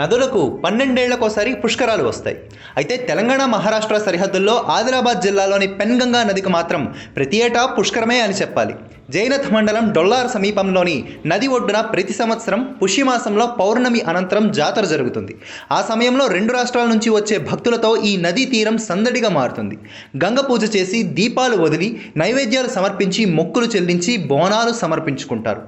నదులకు పన్నెండేళ్ళకోసారి పుష్కరాలు వస్తాయి. అయితే తెలంగాణ మహారాష్ట్ర సరిహద్దుల్లో ఆదిలాబాద్ జిల్లాలోని పెన్గంగా నదికి మాత్రం ప్రతి ఏటా పుష్కరమే అని చెప్పాలి. జైనథ్ మండలం డొల్లార్ సమీపంలోని నది ఒడ్డున ప్రతి సంవత్సరం పుష్యమాసంలో పౌర్ణమి అనంతరం జాతర జరుగుతుంది. ఆ సమయంలో రెండు రాష్ట్రాల నుంచి వచ్చే భక్తులతో ఈ నదీ తీరం సందడిగా మారుతుంది. గంగ పూజ చేసి దీపాలు వదిలి నైవేద్యాలు సమర్పించి మొక్కులు చెల్లించి బోనాలు సమర్పించుకుంటారు.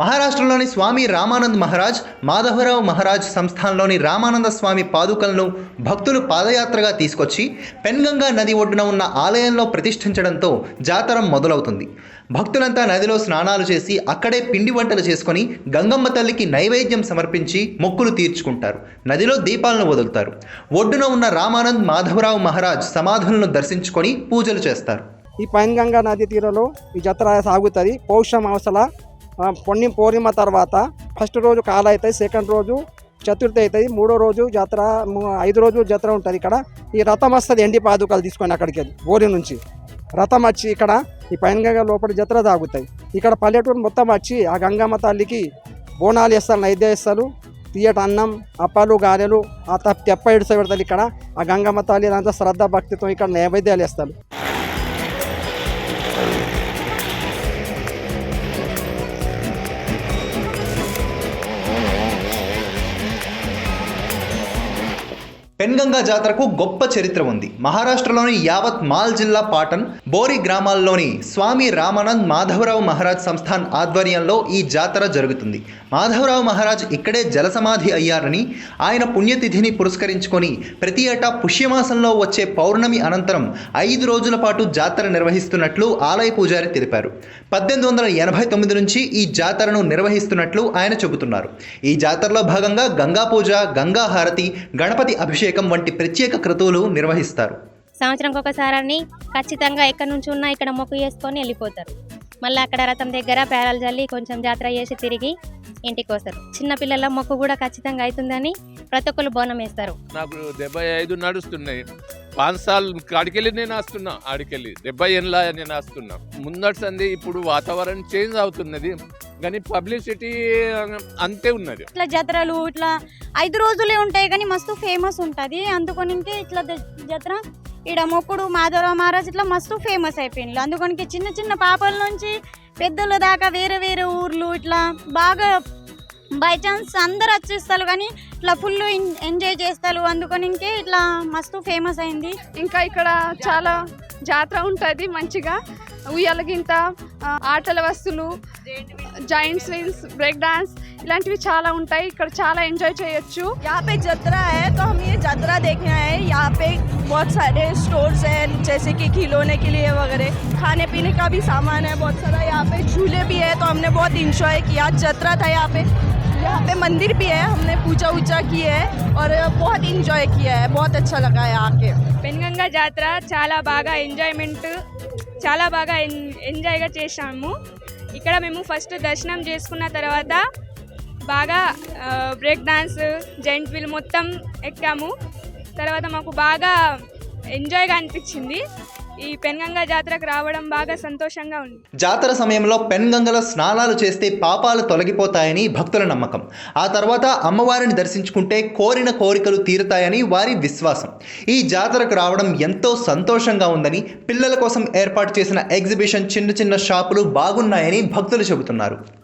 మహారాష్ట్రలోని స్వామి రామానంద్ మహారాజ్ మాధవరావు మహారాజ్ సంస్థానంలోని రామానంద స్వామి పాదుకలను భక్తులు పాదయాత్రగా తీసుకొచ్చి పెన్గంగా నది ఒడ్డున ఉన్న ఆలయంలో ప్రతిష్ఠించడంతో జాతర మొదలవుతుంది. భక్తులంతా నదిలో స్నానాలు చేసి అక్కడే పిండి వంటలు చేసుకొని గంగమ్మ తల్లికి నైవేద్యం సమర్పించి మొక్కులు తీర్చుకుంటారు. నదిలో దీపాలను వదులుతారు. ఒడ్డున ఉన్న రామానంద్ మాధవరావు మహారాజ్ సమాధులను దర్శించుకొని పూజలు చేస్తారు. ఈ పైన్గంగా నది తీరంలో ఈ జాతర సాగుతుంది. పౌష మాసల పొన్ని పూర్ణిమ తర్వాత ఫస్ట్ రోజు కాల అవుతాయి సెకండ్ రోజు చతుర్థి అవుతుంది మూడో రోజు జాతర ఐదు రోజు జాతర ఉంటుంది ఇక్కడ. ఈ రథం వస్తుంది ఎండి పాదుకలు తీసుకొని అక్కడికి బోరి నుంచి. రథం వచ్చి ఇక్కడ ఈ పైన్గంగా లోపల జాతర తాగుతాయి ఇక్కడ పల్లెటూరు మొత్తం వచ్చి ఆ గంగమ్మ తల్లికి బోనాలు వేస్తారు నైద్యం వేస్తారు. తీయట అన్నం అప్పాలు గారెలు ఆ తప్ప తెప్ప ఇడిస పెడతారు ఇక్కడ. ఆ గంగమ్మ తల్లి అంతా శ్రద్ధ భక్తితో ఇక్కడ నైవేద్యాలు వేస్తారు. పెన్గంగా జాతరకు గొప్ప చరిత్ర ఉంది. మహారాష్ట్రలోని యావత్ మాల్ జిల్లా పాటన్ బోరి గ్రామాల్లోని స్వామి రామానంద్ మాధవరావు మహారాజ్ సంస్థాన్ ఆధ్వర్యంలో ఈ జాతర జరుగుతుంది. మాధవరావు మహారాజ్ ఇక్కడే జలసమాధి అయ్యారని ఆయన పుణ్యతిథిని పురస్కరించుకొని ప్రతి ఏటా పుష్యమాసంలో వచ్చే పౌర్ణమి అనంతరం ఐదు రోజుల పాటు జాతర నిర్వహిస్తున్నట్లు ఆలయ పూజారి తెలిపారు. పద్దెనిమిది వందల ఎనభై తొమ్మిది నుంచి ఈ జాతరను నిర్వహిస్తున్నట్లు ఆయన చెబుతున్నారు. ఈ జాతరలో భాగంగా గంగా పూజ గంగా హారతి గణపతి అభిషేకం వంటి ప్రత్యేక క్రతువులు నిర్వహిస్తారు. సంవత్సరంకి ఒకసారి ఖచ్చితంగా ఎక్కడి నుంచి ఉన్నా ఇక్కడ మొక్కు చేసుకొని వెళ్ళిపోతారు. మళ్ళీ అక్కడ రథం దగ్గర పేరాలు చల్లి కొంచెం జాతర చేసి తిరిగి ఇంటికి వస్తారు చిన్న పిల్లల మొక్కు కూడా ఖచ్చితంగా అవుతుందని ప్రతి ఒక్కరు బోనం వేస్తారు. నాకు డెబ్బై ఐదు నడుస్తున్నాయి. పాన్సాల్ సార్లు కాడికెళ్ళి నేను ఆస్తున్నా ఆడికెళ్ళి. డెబ్బై ఏళ్ళ నేను ఆస్తున్నా. ముందటి సంది ఇప్పుడు వాతావరణం చేంజ్ అవుతున్నది. కానీ పబ్లిసిటీ అంతే ఉన్నది. ఇట్లా జాతరలు ఇట్లా ఐదు రోజులే ఉంటాయి కానీ మస్తు ఫేమస్ ఉంటుంది. అందుకొనికి ఇట్లా ద- జాతర ఈడ మొక్కుడు మాధవ మహారాజ్ ఇట్లా మస్తు ఫేమస్ అయిపోయింది అందుకొనికి చిన్న చిన్న పాపల నుంచి పెద్దల దాకా వేరే వేరే ఊర్లు ఇట్లా బాగా బై ఛాన్స్ అందరు వచ్చేస్తారు కానీ ఇట్లా ఫుల్ ఎంజాయ్ చేస్తారు అందుకొనికే ఇట్లా మస్తు ఫేమస్ అయింది ఇంకా ఇక్కడ చాలా జాతర ఉంటుంది మంచిగా ఉయ్యాలగింత ఆ, ఆటల వస్తువులు జాయింట్ స్వింగ్స్ బ్రేక్ డాన్స్ ఇలాంటివి చాలా ఉంటాయి ఇక్కడ చాలా ఎంజాయ్ చేయొచ్చు यहाँ पे जतरा है तो हम ये जतरा देखने आए हैं यहाँ पे बहुत सारे स्टोर्स हैं जैसे कि खिलौने के लिए वगैरह खाने पीने का भी सामान है बहुत सारा यहाँ पे झूले भी है तो हमने बहुत इंजॉय किया जतरा था यहाँ पे यहाँ पे मंदिर भी है हमने पूजा वूजा की है और बहुत इंजॉय किया है बहुत अच्छा लगा है आके పెన్గంగా జాతర చాలా బాగా ఎంజాయ్మెంట్ చాలా బాగా ఎంజాయ్గా చేసాము ఇక్కడ మేము ఫస్ట్ దర్శనం చేసుకున్న తర్వాత బాగా బ్రేక్ డాన్స్ జెంట్ వీల్ మొత్తం ఎక్కాము తర్వాత మాకు బాగా ఎంజాయ్గా అనిపించింది ఈ పెన్గంగ జాతరకు రావడం బాగా సంతోషంగా ఉంది. జాతర సమయంలో పెన్గంగలో స్నానాలు చేస్తే పాపాలు తొలగిపోతాయని భక్తుల నమ్మకం. ఆ తర్వాత అమ్మవారిని దర్శించుకుంటే కోరిన కోరికలు తీరుతాయని వారి విశ్వాసం. ఈ జాతరకు రావడం ఎంతో సంతోషంగా ఉందని పిల్లల కోసం ఏర్పాటు చేసిన ఎగ్జిబిషన్ చిన్న చిన్న షాపులు బాగున్నాయని భక్తులు చెబుతున్నారు.